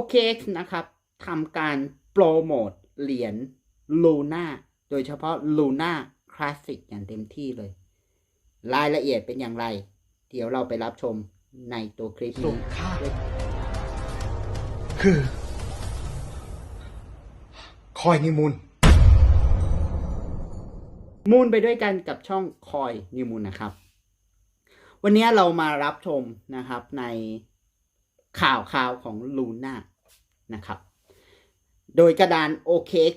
OKX นะครับทำการโปรโมทเหรียญ Luna โดยเฉพาะ Luna Classic อย่างเต็มที่เลย รายละเอียดเป็นอย่างไร เดี๋ยวเราไปรับชมในตัวคลิปส่นี้งค่าคือ คอยนิมุนมูลไปด้วยกันกับช่องคอยนิวมูลนะครับ วันนี้เรามารับชมนะครับในข่าวข่าวของ Luna นะครับ โดยกระดาน OKX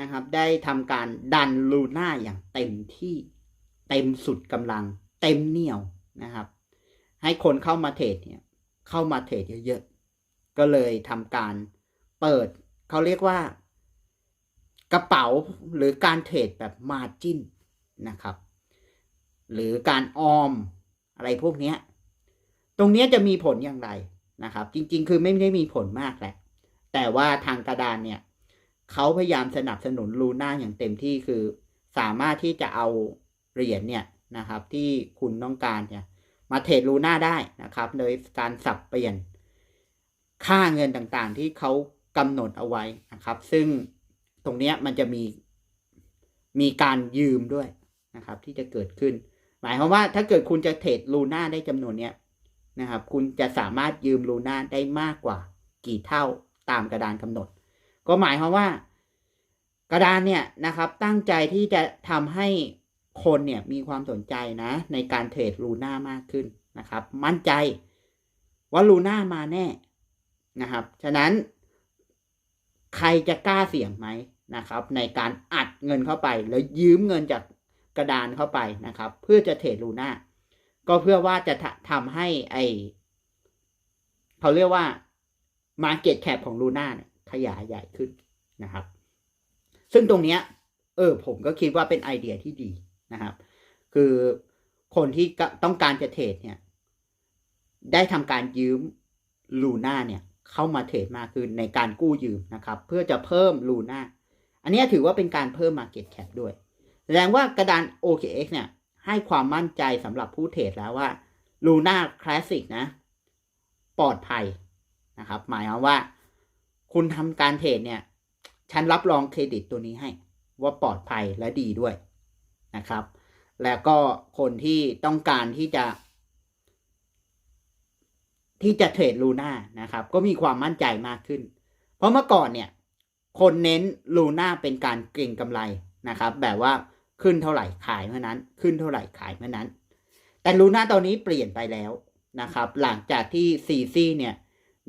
นะครับ ได้ทำการดัน Luna อย่างเต็มที่เต็มสุดกำลัง เต็มเหนียวนะครับ ให้คนเข้ามาเทรดเนี่ยเข้ามาเทรดเยอะๆ ก็เลยทำการเปิดเขาเรียกว่ากระเป๋าหรือการเทรดแบบมาจิ้นนะครับ หรือการออมอะไรพวกนี้ตรงนี้จะมีผลอย่างไรนะครับ จริงๆ คือไม่ได้มีผลมากแหละ แต่ว่าทางกระดานเนี่ยเขาพยายามสนับสนุนลูน่าอย่างเต็มที่คือสามารถที่จะเอาเหรียญเนี่ยนะครับ ที่คุณต้องการเนี่ยมาเทรดลูน่าได้นะครับ โดยการสับเปลี่ยนค่าเงินต่างๆ ที่เขากำหนดเอาไว้นะครับ ซึ่งตรงเนี้ยมันจะมีมีการยืมด้วยนะครับ ที่จะเกิดขึ้น หมายความว่าถ้าเกิดคุณจะเทรดลูน่าได้จำนวนเนี้ยนะครับ คุณจะสามารถยืมลูน่าได้มากกว่ากี่เท่า ตามกระดานกำหนด ก็หมายความว่า กระดานเนี่ยนะครับ ตั้งใจที่จะทำให้คนเนี่ยมีความสนใจนะ ในการเทรดลูน่ามากขึ้นนะครับ มั่นใจว่าลูน่ามาแน่นะครับ ฉะนั้น ใครจะกล้าเสี่ยงไหมนะครับ ในการอัดเงินเข้าไป แล้วยืมเงินจากกระดานเข้าไปนะครับ เพื่อจะเทรดลูน่าก็เพื่อว่าจะทำทำให้ไอเขาเรียกว่า Market Cap ของลูน่าเนี่ยขยายใหญ่ขึ้นนะครับ ซึ่งตรงเนี้ยเออผมก็คิดว่าเป็นไอเดียที่ดีนะครับ คือคนที่ต้องการจะเทรดเนี่ย ได้ทำการยืมลูน่าเนี่ยเข้ามาเทรดมากขึ้นในการกู้ยืมนะครับ เพื่อจะเพิ่มลูน่าอันนี้ถือว่าเป็นการเพิ่ม Market Cap ด้วยแสดงว่ากระดาน OKX เนี่ย ให้ความมั่นใจสำหรับผู้เทรดแล้วว่า Luna Classic นะ ปลอดภัย นะครับ หมายความว่า คุณทำการเทรดเนี่ย ฉันรับรองเครดิตตัวนี้ให้ ว่าปลอดภัยและดีด้วยนะครับ แล้วก็คนที่ต้องการที่จะ ที่จะเทรดลูน่านะครับ ก็มีความมั่นใจมากขึ้น เพราะเมื่อก่อนเนี่ย คนเน้นลูน่าเป็นการเก่งกำไรนะครับ แบบว่าขึ้นเท่าไหร่ขายเมื่อนั้น ขึ้นเท่าไหร่ขายเมื่อนั้น แต่ลูน่าตอนนี้เปลี่ยนไปแล้วนะครับ หลังจากที่ซีซีเนี่ย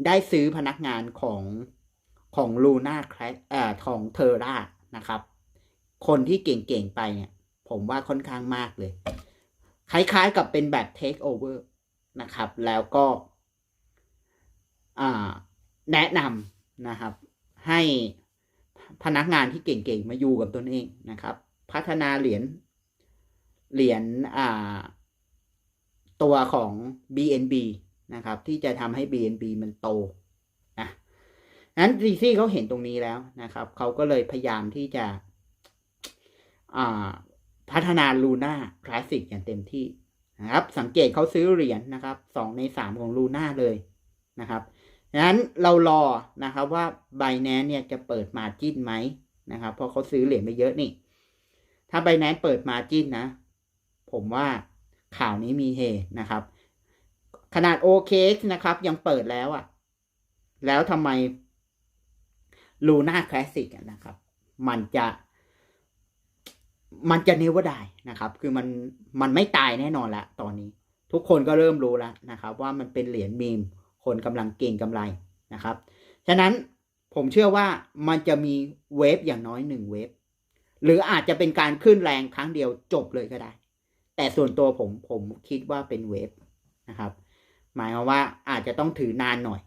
ได้ซื้อพนักงานของของลูน่าแคลเอ่อของเทอร่านะครับ คนที่เก่งๆไปเนี่ย ผมว่าค่อนข้างมากเลย คล้ายๆกับเป็นแบบเทคโอเวอร์นะครับ แล้วก็แนะนำนะครับ ให้พนักงานที่เก่งๆมาอยู่กับตนเองนะครับ พัฒนาเหรียญเหรียญตัวของ BNB นะครับ ที่จะทำให้ BNB มันโตนะนั้นซีซี่เขาเห็นตรงนี้แล้วนะครับ เขาก็เลยพยายามที่จะพัฒนาลูน่าคลาสสิกอย่างเต็มที่นะครับ สังเกตเขาซื้อเหรียญนะครับสองในสามของลูน่าเลยนะครับดังนั้นเรารอนะครับว่า b บ n a n c e เนี่ยจะเปิดมาจิ้นไหมนะครับ เพราะเขาซื้อเหรียญไปเยอะนี่ ถ้า b บ n a n c e เปิดมาจิ้นนะ ผมว่าข่าวนี้มีเฮนะครับ ขนาด OKX นะครับ ยังเปิดแล้วอะ่ะ แล้วทำไม Luna Classic อะนะครับ มันจะมันจะเนวดายนะครับ คือมันมันไม่ตายแน่นอนละตอนนี้ ทุกคนก็เริ่มรู้แล้วนะครับ ว่ามันเป็นเหรียญมีม คนกำลังเก่งกำไรนะครับ ฉะนั้นผมเชื่อว่ามันจะมีเวฟอย่างน้อยหนึ่งเวฟหรืออาจจะเป็นการขึ้นแรงครั้งเดียวจบเลยก็ได้ แต่ส่วนตัวผมผมคิดว่าเป็นเวฟนะครับ หมายความว่าอาจจะต้องถือนานหน่อย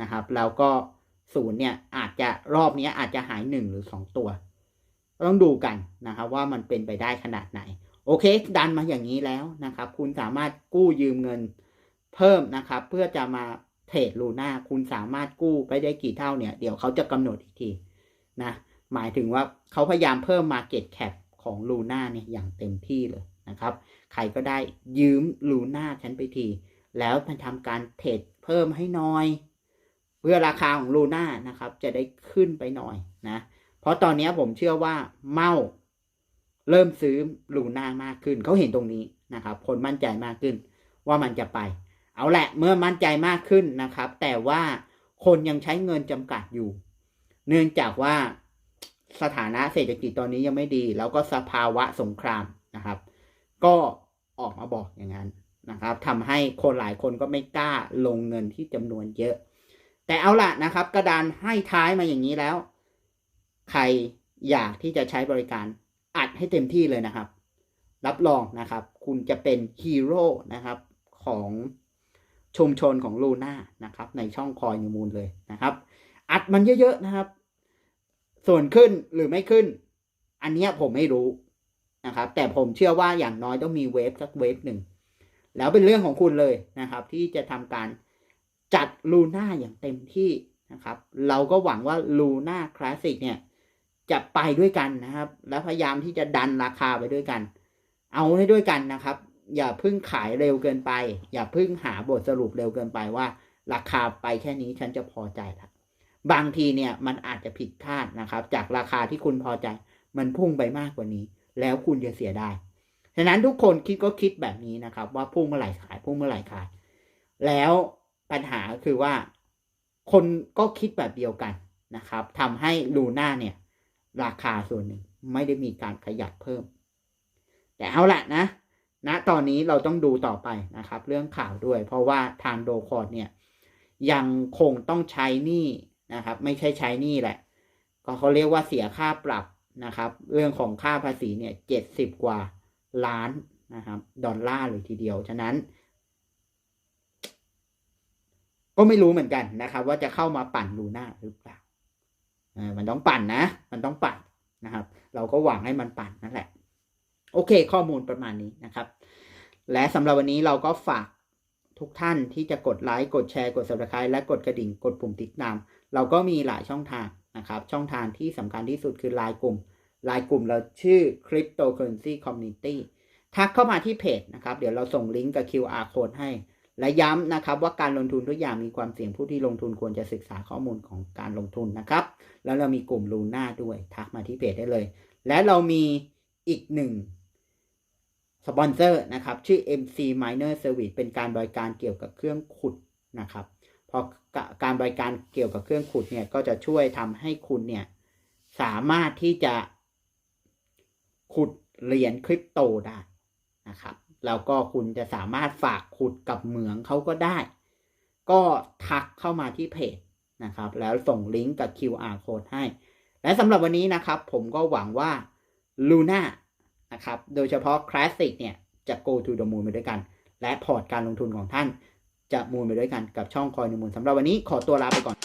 นะครับ แล้วก็ศูนย์เนี่ยอาจจะรอบนี้อาจจะหายหนึ่งหรือสองตัว ต้องดูกันนะครับว่ามันเป็นไปได้ขนาดไหน โอเค ดันมาอย่างนี้แล้วนะครับ คุณสามารถกู้ยืมเงินเพิ่มนะครับ เพื่อจะมาเทรดลูน่าคุณสามารถกู้ไปได้กี่เท่าเนี่ย เดี๋ยวเขาจะกำหนดอีกทีนะหมายถึงว่าเขาพยายามเพิ่ม Market Cap ของลูน่าเนี่ยอย่างเต็มที่เลยนะครับ ใครก็ได้ยืมลูน่าฉันไปที แล้วมาทำการเทรดเพิ่มให้หน้อย เพื่อราคาของลูน่านะครับ จะได้ขึ้นไปหน่อยนะ เพราะตอนนี้ผมเชื่อว่าเมาเริ่มซื้อลูน่ามากขึ้นเขาเห็นตรงนี้นะครับ คนมั่นใจมากขึ้นว่ามันจะไป เอาแหละเมื่อมั่นใจมากขึ้นนะครับ แต่ว่าคนยังใช้เงินจำกัดอยู่ เนื่องจากว่าสถานะเศรษฐกิจตอนนี้ยังไม่ดี แล้วก็สภาวะสงครามนะครับ ก็ออกมาบอกอย่างนั้น นะครับทำให้คนหลายคนก็ไม่กล้าลงเงินที่จำนวนเยอะ แต่เอาละนะครับ กระดานให้ท้ายมาอย่างนี้แล้ว ใครอยากที่จะใช้บริการอัดให้เต็มที่เลยนะครับ รับรองนะครับ คุณจะเป็นฮีโร่นะครับของชุมชนของลูน่านะครับ ในช่องคอยนิมูลเลยนะครับ อัดมันเยอะๆนะครับ ส่วนขึ้นหรือไม่ขึ้น อันนี้ผมไม่รู้นะครับ แต่ผมเชื่อว่าอย่างน้อยต้องมีเวฟสักเวฟหนึ่ง แล้วเป็นเรื่องของคุณเลยนะครับ ที่จะทำการจัดลูน่าอย่างเต็มที่นะครับ เราก็หวังว่าลูน่าคลาสสิกเนี่ยจะไปด้วยกันนะครับ และพยายามที่จะดันราคาไปด้วยกัน เอาให้ด้วยกันนะครับ อย่าพึ่งขายเร็วเกินไป อย่าพึ่งหาบทสรุปเร็วเกินไปว่า ราคาไปแค่นี้ฉันจะพอใจละบางทีเนี่ยมันอาจจะผิดคาดนะครับ จากราคาที่คุณพอใจ มันพุ่งไปมากกว่านี้ แล้วคุณจะเสียดาย ฉะนั้นทุกคนคิดก็คิดแบบนี้นะครับ ว่าพุ่งเมื่อไหร่ขายพุ่งเมื่อไหร่ขาย แล้วปัญหาคือว่าคนก็คิดแบบเดียวกันนะครับทำให้ลูน่าเนี่ย ราคาส่วนหนึ่งไม่ได้มีการขยับเพิ่ม แต่เอาละนะณนะตอนนี้เราต้องดูต่อไปนะครับ เรื่องข่าวด้วย เพราะว่าทางโดคอร์ดเนี่ยยังคงต้องใช้หนี้นะครับ ไม่ใช่ใช้หนี้แหละ ก็เขาเรียกว่าเสียค่าปรับนะครับ เรื่องของค่าภาษีเนี่ยเจ็ดสิบกว่า ล้านนะครับดอลลาร์เลยทีเดียว ฉะนั้น ก็ไม่รู้เหมือนกันนะครับ ว่าจะเข้ามาปั่นลูน่าหรือเปล่ามันต้องปั่นนะ มันต้องปั่นนะครับ เราก็หวังให้มันปั่นนั่นแหละ โอเค ข้อมูลประมาณนี้นะครับ และสำหรับวันนี้เราก็ฝากทุกท่านที่จะกดไลค์กดแชร์กด subscribe และกดกระดิ่งกดปุ่มติดตาม เราก็มีหลายช่องทางนะครับ ช่องทางที่สำคัญที่สุดคือไลน์กลุ่ม ไลน์กลุ่มเราชื่อ Cryptocurrency Community ทักเข้ามาที่เพจนะครับ เดี๋ยวเราส่งลิงก์กับ QR code ให้ และย้ำนะครับว่าการลงทุนทุกอย่างมีความเสี่ยงผู้ที่ลงทุนควรจะศึกษาข้อมูลของการลงทุนนะครับ แล้วเรามีกลุ่มลูน่าด้วย ทักมาที่เพจได้เลย และเรามีอีกหนึ่งสปอนเซอร์นะครับ ชื่อ MC Miner Service เป็นการบริการเกี่ยวกับเครื่องขุดนะครับพอการบริการเกี่ยวกับเครื่องขุดเนี่ยก็จะช่วยทำให้คุณเนี่ยสามารถที่จะ ขุดเหรียญคริปโตได้นะครับแล้วก็คุณจะสามารถฝากขุดกับเหมืองเขาก็ได้ ก็ทักเข้ามาที่เพจนะครับ แล้วส่งลิงก์กับ QR code ให้ และสำหรับวันนี้นะครับ ผมก็หวังว่า Luna นะครับ โดยเฉพาะ Classic เนี่ย จะ go to the moon ไปด้วยกัน และพอร์ตการลงทุนของท่านจะมูลไปด้วยกันกับช่องคอยในมูลสำหรับวันนี้ขอตัวลาไปก่อน